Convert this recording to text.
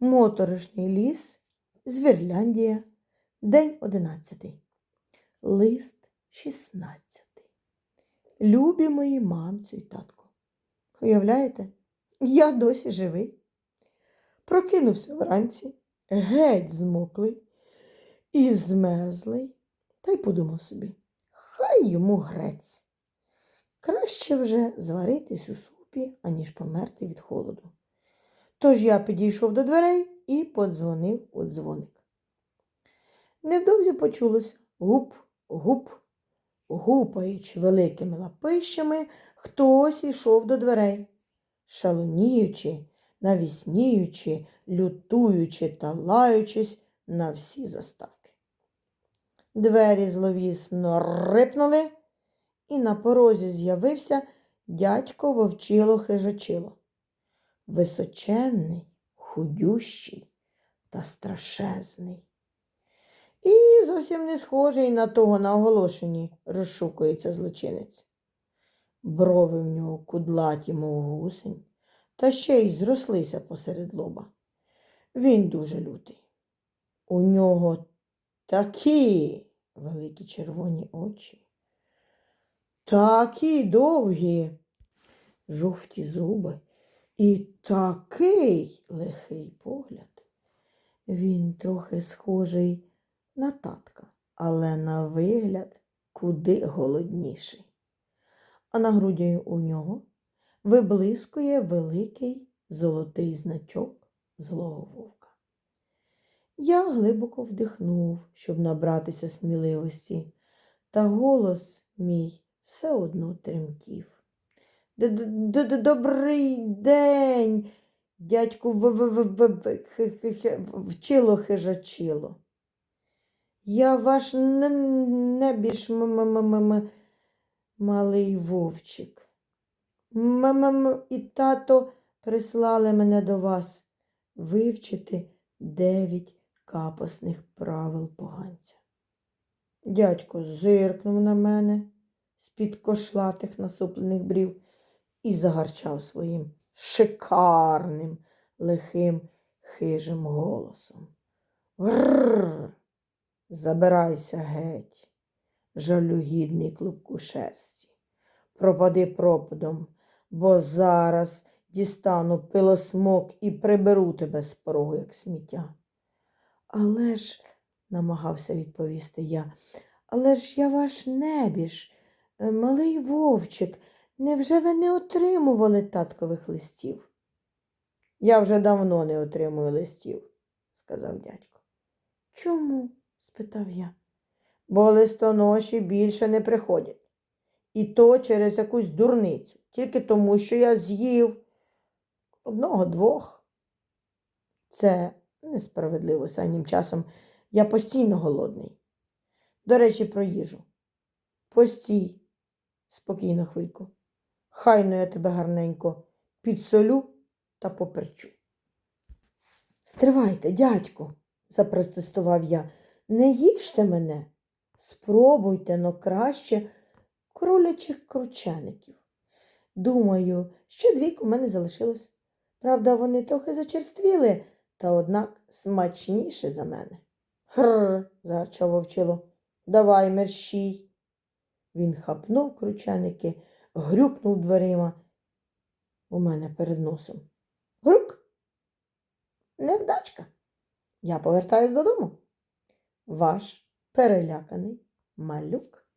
Моторошний ліс, Звірляндія, день одинадцятий. Лист шістнадцятий. Любі мої мамцю і татко. Уявляєте, я досі живий. Прокинувся вранці, геть змоклий і змерзлий, та й подумав собі, хай йому грець. Краще вже зваритись у супі, аніж померти від холоду. Тож я підійшов до дверей і подзвонив у дзвоник. Невдовзі почулося гуп, гуп, гупаючи великими лапищами, хтось ішов до дверей, шалоніючи, навісніючи, лютуючи та лаючись на всі заставки. Двері зловісно рипнули, і на порозі з'явився дядько вовчило хижачило. Височенний, худющий та страшезний. І зовсім не схожий на того на оголошенні розшукується злочинець. Брови в нього кудлаті, мов гусень, та ще й зрослися посеред лоба. Він дуже лютий. У нього такі великі червоні очі, такі довгі жовті зуби і такий лихий погляд. Він трохи схожий на татка, але на вигляд куди голодніший. А на груді у нього виблискує великий золотий значок злого вовка. Я глибоко вдихнув, щоб набратися сміливості, та голос мій все одно тремтів. «Д-д-д- Добрий день, дядьку в- в- в- в- вчило хижачило. Я ваш не, небіж м- м- м- м- малий вовчик. М-м-м і тато прислали мене до вас вивчити дев'ять капосних правил поганця. Дядько зиркнув на мене з-під кошлатих насуплених брів і загарчав своїм шикарним, лихим, хижим голосом. Грррр! Забирайся геть, жалюгідний клубку шерсті. Пропади пропадом, бо зараз дістану пилосмок і приберу тебе з порогу, як сміття. Але ж, намагався відповісти я, але ж я ваш небіж, е, малий вовчик, невже ви не отримували таткових листів? Я вже давно не отримую листів, сказав дядько. Чому? спитав я. Бо листоноші більше не приходять. І то через якусь дурницю, тільки тому, що я з'їв одного-двох. Це несправедливо останнім часом. Я постійно голодний. До речі, про їжу. Постій, спокійно хвильку. Хайно я тебе гарненько підсолю та поперчу. Стривайте, дядьку, запротестував я. Не їжте мене. Спробуйте но краще кролячих кручеників. Думаю, ще двійко в мене залишилось. Правда, вони трохи зачерствіли, та однак смачніше за мене. Гррр, загарчав вовчило. Давай мерщій. Він хапнув крученики, грюкнув дверима у мене перед носом. Грук. Невдачка. Я повертаюсь додому. Ваш переляканий малюк.